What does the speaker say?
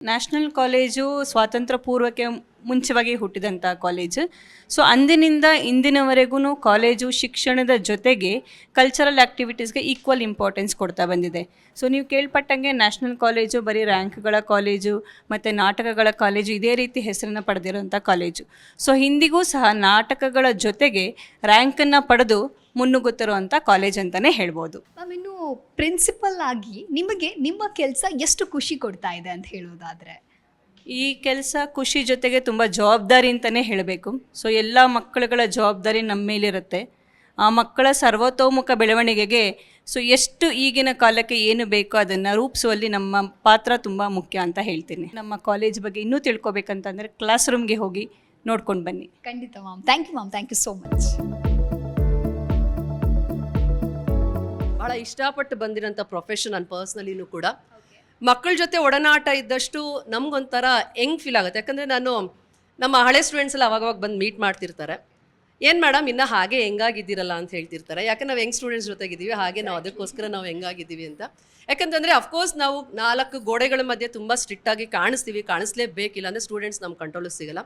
National college ಸ್ವಾತಂತ್ರ್ಯ ಪೂರ್ವಕ್ಕೆ ಮುಂಚೆವಾಗಿ ಹುಟ್ಟಿದಂಥ college so ಅಂದಿನಿಂದ ಇಂದಿನವರೆಗೂ ಕಾಲೇಜು ಶಿಕ್ಷಣದ ಜೊತೆಗೆ ಕಲ್ಚರಲ್ ಆ್ಯಕ್ಟಿವಿಟೀಸ್ಗೆ ಈಕ್ವಲ್ ಇಂಪಾರ್ಟೆನ್ಸ್ ಕೊಡ್ತಾ ಬಂದಿದೆ. ಸೊ ನೀವು ಕೇಳ್ಪಟ್ಟಂಗೆ ನ್ಯಾಷನಲ್ ಕಾಲೇಜು ಬರೀ ರ್ಯಾಂಕ್ಗಳ ಕಾಲೇಜು ಮತ್ತು ನಾಟಕಗಳ ಕಾಲೇಜು ಇದೇ ರೀತಿ ಹೆಸರನ್ನು ಪಡೆದಿರೋಂಥ ಕಾಲೇಜು ಸೊ ಹಿಂದಿಗೂ ಸಹ ನಾಟಕಗಳ ಜೊತೆಗೆ ರ್ಯಾಂಕನ್ನು ಪಡೆದು ಮುನ್ನುಗ್ಗುತ್ತಿರುವಂಥ ಕಾಲೇಜ್ ಅಂತಲೇ ಹೇಳ್ಬೋದು. ಮ್ಯಾಮ್ ಇನ್ನು ಪ್ರಿನ್ಸಿಪಲ್ ಆಗಿ ನಿಮಗೆ ನಿಮ್ಮ ಕೆಲಸ ಎಷ್ಟು ಖುಷಿ ಕೊಡ್ತಾ ಇದೆ ಅಂತ ಹೇಳೋದಾದ್ರೆ? ಈ ಕೆಲಸ ಖುಷಿ ಜೊತೆಗೆ ತುಂಬ ಜವಾಬ್ದಾರಿ ಅಂತಲೇ ಹೇಳಬೇಕು. ಸೊ ಎಲ್ಲ ಮಕ್ಕಳುಗಳ ಜವಾಬ್ದಾರಿ ನಮ್ಮ ಮೇಲಿರುತ್ತೆ. ಆ ಮಕ್ಕಳ ಸರ್ವತೋಮುಖ ಬೆಳವಣಿಗೆಗೆ ಸೊ ಎಷ್ಟು ಈಗಿನ ಕಾಲಕ್ಕೆ ಏನು ಬೇಕೋ ಅದನ್ನು ರೂಪಿಸುವಲ್ಲಿ ನಮ್ಮ ಪಾತ್ರ ತುಂಬ ಮುಖ್ಯ ಅಂತ ಹೇಳ್ತೀನಿ. ನಮ್ಮ ಕಾಲೇಜ್ ಬಗ್ಗೆ ಇನ್ನೂ ತಿಳ್ಕೊಬೇಕಂತಂದರೆ ಕ್ಲಾಸ್ ರೂಮ್ಗೆ ಹೋಗಿ ನೋಡ್ಕೊಂಡು ಬನ್ನಿ. ಖಂಡಿತ ma'am thank you ma'am thank you so much ಭಾಳ ಇಷ್ಟಪಟ್ಟು ಬಂದಿರೋಂಥ ಪ್ರೊಫೆಷನ್ ನಾನು ಪರ್ಸ್ನಲಿನೂ ಕೂಡ. ಮಕ್ಕಳ ಜೊತೆ ಒಡನಾಟ ಇದ್ದಷ್ಟು ನಮಗೊಂಥರ ಹೆಂಗ್ ಫೀಲ್ ಆಗುತ್ತೆ? ಯಾಕಂದರೆ ನಾನು ನಮ್ಮ ಹಳೆ ಸ್ಟೂಡೆಂಟ್ಸ್ ಎಲ್ಲ ಅವಾಗವಾಗ ಬಂದು ಮೀಟ್ ಮಾಡ್ತಿರ್ತಾರೆ. ಏನು ಮೇಡಮ್ ಇನ್ನೂ ಹಾಗೆ ಹೆಂಗಾಗಿದ್ದೀರಲ್ಲ ಅಂತ ಹೇಳ್ತಿರ್ತಾರೆ. ಯಾಕೆ ನಾವು ಹೆಂಗ್ ಸ್ಟೂಡೆಂಟ್ಸ್ ಜೊತೆಗಿದ್ದೀವಿ, ಹಾಗೆ ನಾವು ಅದಕ್ಕೋಸ್ಕರ ನಾವು ಹೆಂಗಾಗಿದ್ದೀವಿ ಅಂತ. ಯಾಕಂತಂದರೆ ಅಫ್ಕೋರ್ಸ್ ನಾವು ನಾಲ್ಕು ಗೋಡೆಗಳ ಮಧ್ಯೆ ತುಂಬ ಸ್ಟ್ರಿಕ್ಟಾಗಿ ಕಾಣಿಸ್ತೀವಿ, ಕಾಣಿಸ್ಲೇಬೇಕಿಲ್ಲ ಅಂದರೆ ಸ್ಟೂಡೆಂಟ್ಸ್ ನಮ್ಮ ಕಂಟ್ರೋಲಿಗೆ ಸಿಗಲ್ಲ.